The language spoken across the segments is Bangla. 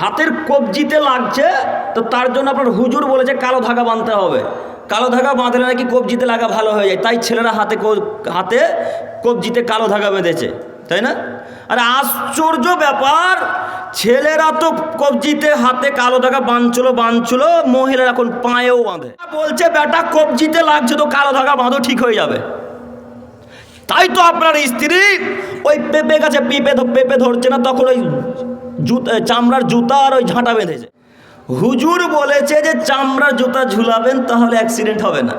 হাতের কবজিতে লাগছে, তো তার জন্য আপনার হুজুর বলেছে কালো ধাগা বাঁধতে হবে। কালো ধাগা বাঁধলে নাকি কবজিতে লাগা ভালো হয়ে যায়। তাই ছেলেরা হাতে হাতে কবজিতে কালো ধাগা বেঁধেছে, তাই না? আরে আশ্চর্য ব্যাপার, ছেলেরা তো কবজিতে হাতে কালো ধাগা বাঁধছিল বাঁধছিল, মহিলারা এখন পায়েও বাঁধে। বলছে, বেটা, কবজিতে লাগছে তো কালো ধাগা বাঁধো, ঠিক হয়ে যাবে। তাই তো আপনার স্ত্রী ওই পেঁপে গাছে পেঁপে পেঁপে ধরছে না, তখন ওই চামড়ার জুতা আর ওই ঝাঁটা বেঁধেছে। হুজুর বলেছে যে চামড়ার জুতা ঝুলাবেন তাহলে অ্যাক্সিডেন্ট হবে না।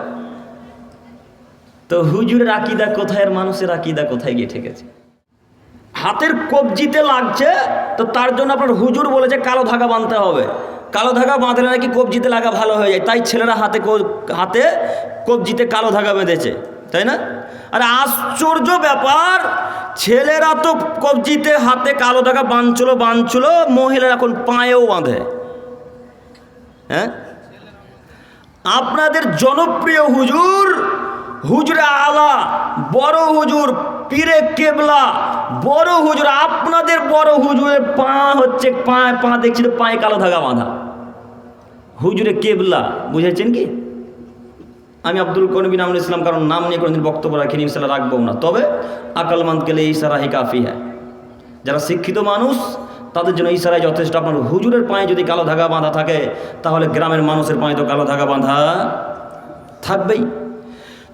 তো হুজুরের আকিদা কোথায় মানুষের আকিদা কোথায় গিয়ে ঠেকেছে? হাতের কবজিতে লাগছে, তো তার জন্য আপনার হুজুর বলেছে কালো ধাগা বাঁধতে হবে। কালো ধাগা বাঁধলে নাকি কবজিতে লাগা ভালো হয়ে যায়। তাই ছেলেরা হাতে হাতে কবজিতে কালো ধাগা বেঁধেছে, তাই না? আরে আশ্চর্য ব্যাপার ছেলেরা তো কবজিতে হাতে কালো ধাগা বাঁধছিল বাঁধছিল মহিলারা এখন পায়েও বাঁধে। হ্যাঁ? আপনাদের জনপ্রিয় হুজুর, হুজুরে আলা, বড় হুজুর পীরে কেবলা, বড় হুজুর, আপনাদের বড় হুজুরের পা হচ্ছে পা পা দেখছি তো পায়ে কালো ধাগা বাঁধা। হুজুরে কেবলা, বুঝেছেন কি? আমি আব্দুল করিম নামুল ইসলাম, কারণ নাম নিয়ে কোনোদিন বক্তব্য রাখিনি ইনশাল্লাহ রাখব না। তবে আকলমন্দ গেলে ইশারাহি কাফি হ্যাঁ যারা শিক্ষিত মানুষ, তাদের জন্য ইশারায় যথেষ্ট। আপনার হুজুরের পায়ে যদি কালো ধাগা বাঁধা থাকে, তাহলে গ্রামের মানুষের পায়ে তো কালো ধাগা বাঁধা থাকবেই।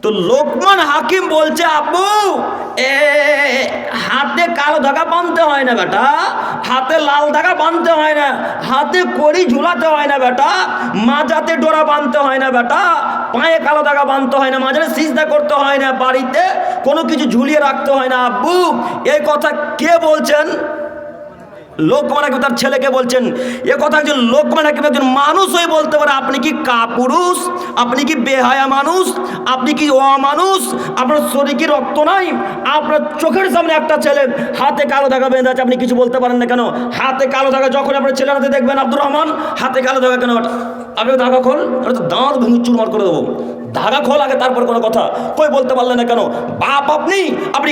তো লোকমান হাকিম বলছে, আব্বু, এ হাতে কালো ধাগা বাঁধতে হয় না বেটা। হাতে লাল ধাগা বাঁধতে হয় না। হাতে কড়ি ঝুলাতে হয় না বেটা। মাজাতে ডোরা বাঁধতে হয় না বেটা। পায়ে কালো দাগা বাঁধতে হয় না। মাঝারে সিজদা করতে হয় না। বাড়িতে কোনো কিছু ঝুলিয়ে রাখতে হয় না। আব্বু, এই কথা কে বলছেন? লোকমান হাকিম তার ছেলেকে বলছেন, এ কথা একজন লোকমান হাকিম একজন মানুষ হয়ে বলতে পারে, আপনি কি কাপুরুষ? আপনি কি বেহায়া মানুষ? আপনি কি অমানুষ? আপনার শরীরে কি রক্ত নাই? আপনার চোখের সামনে একটা ছেলে, হাতে কালো ধাগা বেঁধে আছে, আপনি কিছু বলতে পারেন না কেন? হাতে কালো ধাগা যখন আপনার ছেলের হাতে দেখবেন, আব্দুর রহমান, হাতে কালো ধাগা কেন? আপনি ধাগা খোল তো দাঁত ভেঙে চুরমার করে দেবো। ধাগা খোল আগে, তারপর কোনো কথা। কই বলতে পারলেন না কেন? বাপ আপনি আপনি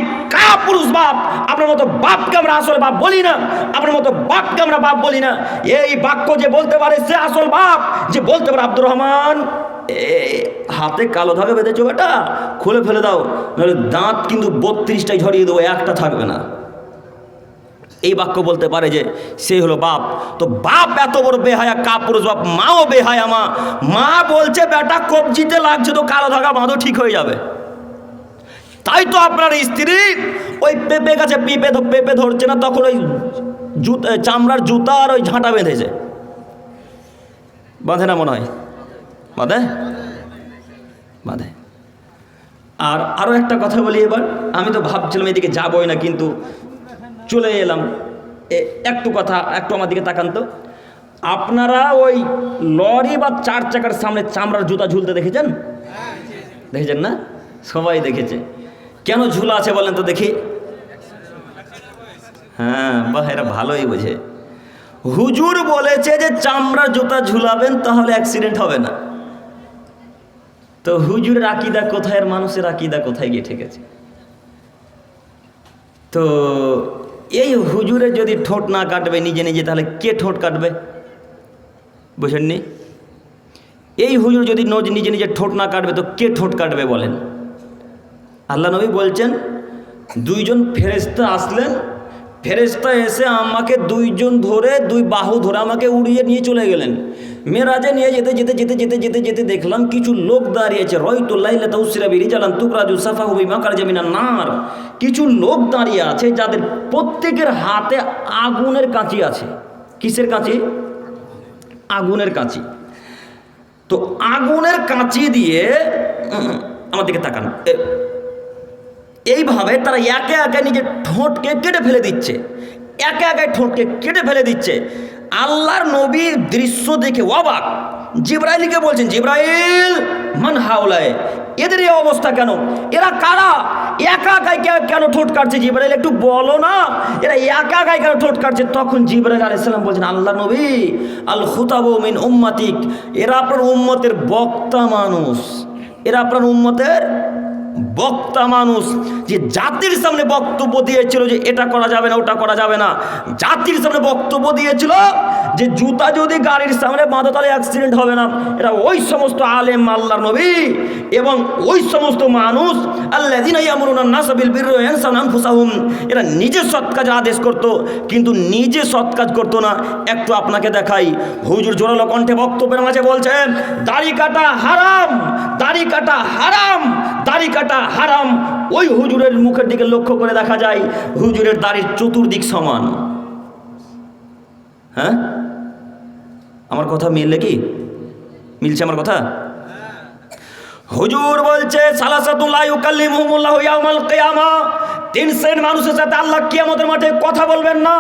পুরুষ বাপ, আপনার মতো বাপকে আমরা আসল বাপ বলি না, আপনার মতো বাপকে আমরা বাপ বলি না। এই বাক্য যে বলতে পারে সে আসল বাপ, যে বলতে পারে আব্দুর রহমান। হাতে কালো ধাগা বেঁধেছো বেটা, খুলে ফেলে দাও, নাহলে দাঁত কিন্তু বত্রিশটাই ঝরিয়ে দেবো, একটা থাকবে না। এই বাক্য বলতে পারে যে সে হলো বাপ। তো বাপ এত বড় বেহায়া কাপুরুষ বাপ? মাও বেহায়া মা। মা বলছে, বেটা, কবজিতে লাগছে তো কালো ধাগা বাঁধো, ঠিক হয়ে যাবে। তাই তো আপনার স্ত্রী ওই পেঁপে গাছে পিঁপে পেঁপে ধরছে না তখন ওই জুতা চামড়ার জুতা আর ওই ঝাঁটা বেঁধেছে। বাঁধে না মনে হয়? বাঁধে? বাঁধে। আর আরও একটা কথা বলি এবার আমি তো ভাবছিলাম এদিকে যাবই না কিন্তু চলে এলাম। এ- একটু কথা একটু আমার দিকে তাকান তো। আপনারা ওই লরি বা চার চাকার সামনে চামড়ার জুতা ঝুলতে দেখেছেন? দেখেছেন না? সবাই দেখেছে। কেন ঝুলা আছে বলেন তো দেখি। হ্যাঁ বাহ, এরা ভালোই বোঝে। হুজুর বলেছে যে চামড়ার জুতা ঝুলাবেন তাহলে অ্যাক্সিডেন্ট হবে না। তো হুজুরের আকিদা কোথায়, আর মানুষের আকিদা কোথায় গিয়ে ঠেকেছে? তো এই হুজুরে যদি ঠোঁট না কাটবে নিজে নিজে, তাহলে কে ঠোঁট কাটবে? বুঝেননি? এই হুজুর যদি নজ- নিজে নিজে ঠোঁট না কাটবে, তো কে ঠোঁট কাটবে বলেন? আল্লাহ নবী বলছেন, দুইজন ফেরেস্তা আসলেন ফেরেস্তা এসে আমাকে দুইজন ধরে, দুই বাহু ধরে আমাকে উড়িয়ে নিয়ে চলে গেলেন। মেরাজে নিয়ে যেতে যেতে যেতে যেতে যেতে যেতে দেখলাম কিছু লোক দাঁড়িয়েছে রয়তুল্লাইলা তৌসিরা বিরি জালান তুকরাজু সাফা হুবি মাকার জামিনা নার। কিছু লোক দাঁড়িয়ে আছে যাদের প্রত্যেকের হাতে আগুনের কাঁচি আছে। কিসের কাঁচি? আগুনের কাঁচি। তো আগুনের কাঁচি দিয়ে আমার দিকে তাকান। এইভাবে তারা একে একে নিজের ঠোঁটকে কেটে ফেলে দিচ্ছে। একে একে ঠোঁটকে কেটে ফেলে দিচ্ছে। আল্লাহর নবীর দৃশ্য দেখে অবাক। জিব্রাইলকে বলছেন, জিব্রাইল, মান হাওলায়, এদের এই অবস্থা কেন? এরা কারা? একা একাই কেন ঠোঁট কাটছে? জিব্রাইল, একটু বলো না। এরা একা একাই কেন ঠোঁট কাটছে? তখন জিব্রাইল আলাইসাল্লাম বলছেন, আল্লাহ নবী আল খুতাবু মিন উম্মাতিক, এরা আপনার উম্মতের বক্তা মানুষ। এরা আপনার উম্মতের বক্তা মানুষ যে জাতির সামনে বক্তব্য দিয়েছিল যে এটা করা যাবে না, ওটা করা যাবে না। জাতির সামনে বক্তব্য দিয়েছিল যে জুতা যদি গাড়ির সামনে বাঁধো তাহলে অ্যাক্সিডেন্ট হবে না। এটা ওই সমস্ত আলেম, আল্লাহর নবী এবং ওই সমস্ত মানুষ আল্লাহ এরা নিজে সৎ কাজের আদেশ করত, কিন্তু নিজে সৎ কাজ করতো না। একটু আপনাকে দেখাই, হুজুর জোরালো কণ্ঠে বক্তব্যের মাঝে বলছেন, দাড়ি কাটা হারাম, দাড়ি কাটা হারাম দাড়ি কাটা হারাম, ওই হুজুরের মুখের দিকে লক্ষ্য করে দেখা যায় হুজুরের দাড়ির চতুর্দিক সমান। হ্যাঁ? আমার কথা মিললে কি? মিলছে আমার কথা? হুজুর বলছে, সালাসাতুল্লাহ ইউকাল্লিমুহুমুল্লাহু ইয়াউমাল কিয়ামা তিন শ্রেণির মানুষের সাথে আল্লাহ কিয়ামতের মাঠে কথা বলবেন না।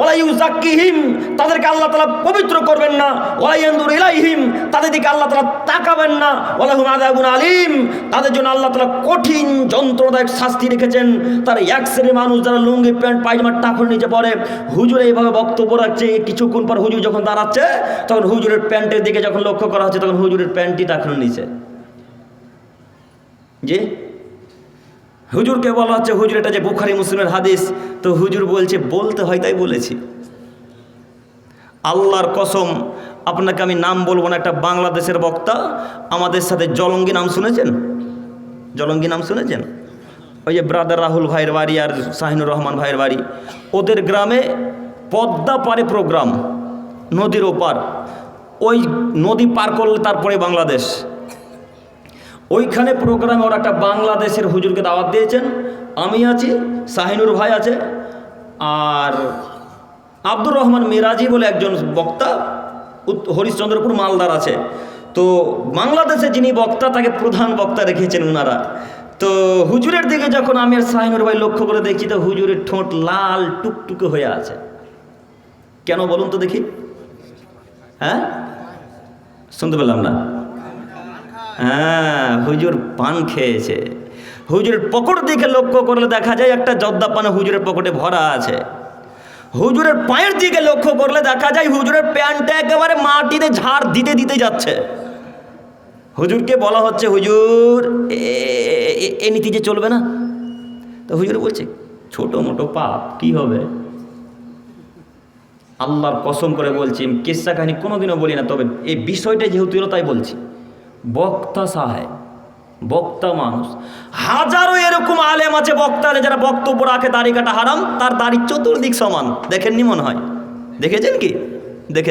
ওলা ইউজাক্কিহিম তাদেরকে আল্লাহ তাআলা পবিত্র করবেন না। ওলা ইয়ানদুর ইলাইহিম, তাদের দিকে আল্লাহ তাআলা তাকাবেন না। ওলা হুম আযাবুন আলিম, তাদের জন্য আল্লাহ তাআলা কঠিন যন্ত্রদায়ক শাস্তি রেখেছেন। তার এক শ্রেণির মানুষ যারা লুঙ্গি, প্যান্ট পায়জামার টাকুর নিচে পড়ে, হুজুর এইভাবে বক্তব্য রাখছে কিছুক্ষণ পর হুজুর যখন দাঁড়াচ্ছে, তখন হুজুরের প্যান্টের দিকে যখন লক্ষ্য করা হচ্ছে, তখন হুজুরের প্যান্টটি টাকুর নিচে। যে হুজুরকে বলা হচ্ছে, হুজুর, এটা যে বুখারি মুসলিমের হাদিস। তো হুজুর বলছে, বলতে হয় তাই বলেছি। আল্লাহর কসম, আপনাকে আমি নাম বলব না, একটা বাংলাদেশের বক্তা আমাদের সাথে জলঙ্গি নাম শুনেছেন? জলঙ্গি নাম শুনেছেন? ওই যে ব্রাদার রাহুল ভাইয়ের বাড়ি আর শাহিনুর রহমান ভাইয়ের বাড়ি। ওদের গ্রামে পদ্মা পারে প্রোগ্রাম নদীর ওপার। ওই নদী পার করলে তারপরে বাংলাদেশ। ওইখানে প্রোগ্রামে ওরা একটা বাংলাদেশের হুজুরকে দাওয়াত দিয়েছেন। আমি আছি, শাহিনুর ভাই আছে, আর আব্দুর রহমান মিরাজি বলে একজন বক্তা হরিশ্চন্দ্রপুর মালদার আছে। তো বাংলাদেশে যিনি বক্তা, তাকে প্রধান বক্তা রেখেছেন ওনারা তো হুজুরের দিকে যখন আমি আর শাহিনুর ভাই লক্ষ্য করে দেখছি, তো হুজুরের ঠোঁট লাল, টুকটুকে হয়ে আছে। কেন বলুন তো দেখি। হ্যাঁ? শুনতে পেলাম না। হ্যাঁ হুজুর পান খেয়েছে। হুজুরের পকট দিকে লক্ষ্য করলে দেখা যায় একটা জর্দা পান হুজুরের পকেটে ভরা আছে। হুজুরের পায়ের দিকে লক্ষ্য করলে দেখা যায় হুজুরের প্যান্টটা একেবারে মাটিতে ঝাড় দিতে দিতে যাচ্ছে। হুজুরকে বলা হচ্ছে, হুজুর, এ- নীতি যে চলবে না? তো হুজুর বলছে, ছোট মোটো পাপ, কি হবে? আল্লাহর কসম করে বলছি কেসা কাহিনী কোনোদিনও বলি না, তবে এই বিষয়টা যেহেতু তাই বলছি। বক্তা সাহেব, বক্তা মানুষ। হাজারো এরকম আলেম আছে বক্তা যারা বক্তব্য রাখে, দাড়ি কাটা হারাম, তার দাড়ি চতুর্দিক সমান। দেখেননি মনে হয়? দেখেছেন কি? দেখে